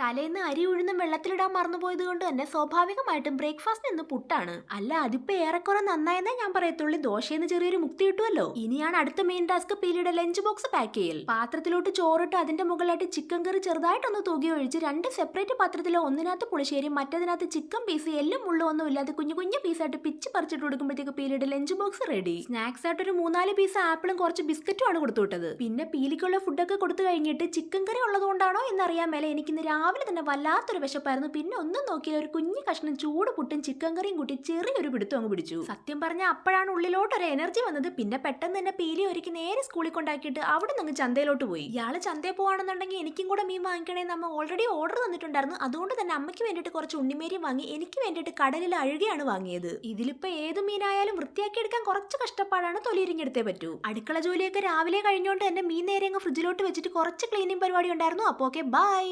തലേന്ന് അരി ഉഴുന്നും വെള്ളത്തിലിടാൻ മറന്നുപോയത് കൊണ്ട് തന്നെ സ്വാഭാവികമായിട്ടും ബ്രേക്ക്ഫാസ്റ്റ് എന്ന് പുട്ടാണ്. അല്ല അതിപ്പോ ഏറെക്കുറെ നന്നായെന്നേ ഞാൻ പറയത്തുള്ളൂ. ദോശയെന്ന് ചെറിയൊരു മുക്തി കിട്ടുമല്ലോ ഇനിയാണ് അടുത്ത മെയിൻ ടാസ്ക് പീലിയുടെ ലഞ്ച് ബോക്സ് പാക്ക് ചെയ്യൽ. പാത്രത്തിലോട്ട് ചോറിട്ട് അതിന്റെ മുകളിലായിട്ട് ചിക്കൻ കറി ചെറുതായിട്ടൊന്ന് തൂകി ഒഴിച്ച് രണ്ട് സെപ്പറേറ്റ് പാത്രത്തിലോ ഒന്നിനകത്ത് പുളിശ്ശേരി മറ്റതിനകത്ത് ചിക്കൻ പീസ് എല്ലാം മുള്ളും ഒന്നും ഇല്ലാതെ കുഞ്ഞു കുഞ്ഞു പീസായിട്ട് പിച്ച് പറിച്ചിട്ട് കൊടുക്കുമ്പോഴത്തേക്ക് പീലിയുടെ ലഞ്ച് ബോക്സ് റെഡി സ്നാക്സ് ആയിട്ട് ഒരു മൂന്നാൽ പീസ് ആപ്പിളും കുറച്ച് ബിസ്ക്കറ്റും ആണ് കൊടുത്തു വിട്ടത് പിന്നെ പീലിക്കുള്ള ഫുഡൊക്കെ കൊടുത്തു കഴിഞ്ഞിട്ട് ചിക്കൻ കറി ഉള്ളതുകൊണ്ടാണോ എന്നറിയാൻ മേലെ എനിക്കിന്ന് രാവിലെ തന്നെ വല്ലാത്തൊരു വിശപ്പായിരുന്നു. പിന്നെ ഒന്നും നോക്കിയില്ല. ഒരു കുഞ്ഞു കഷ്ണം ചൂട് പുട്ടും ചിക്കൻ കറിയും കൂട്ടി ചെറിയൊരു പിടുത്തം അങ്ങ് പിടിച്ചു. സത്യം പറഞ്ഞാൽ അപ്പോഴാണ് ഉള്ളിലോട്ട് ഒരു എനർജി വന്നത്. പിന്നെ പെട്ടെന്ന് തന്നെ പീലി ഒരുക്കി നേരെ സ്കൂളിൽ കൊണ്ടാക്കിയിട്ട് അവിടെ നിന്ന് ചന്തയിലോട്ട് പോയി. ഇയാൾ ചന്തയിൽ പോവാണെന്നുണ്ടെങ്കിൽ എനിക്കും കൂടെ മീൻ വാങ്ങിക്കണേന്ന് നമ്മൾ ഓൾറെഡി ഓർഡർ തന്നിട്ടുണ്ടായിരുന്നു. അതുകൊണ്ട് തന്നെ അമ്മയ്ക്ക് വേണ്ടിയിട്ട് കുറച്ച് ഉണ്ണിമേരി വാങ്ങി എനിക്ക് വേണ്ടിയിട്ട് കടലിൽ അഴുകയാണ് വാങ്ങിയത്. ഇതിലിപ്പോ ഏത് മീനായാലും വൃത്തിയാക്കി എടുക്കാൻ കുറച്ച് കഷ്ടപ്പാടാണ് തൊലിയിരിഞ്ഞെടുത്തേ പറ്റൂ. അടുക്കള ജോലിയൊക്കെ രാവിലെ കഴിഞ്ഞുകൊണ്ട് തന്നെ മീൻ നേരെ അങ്ങ് ഫ്രിഡ്ജിലോട്ട് വെച്ചിട്ട് കുറച്ച് ക്ലീനിങ് പരിപാടി ഉണ്ടായിരുന്നു. അപ്പോൾ ഓക്കെ ബൈ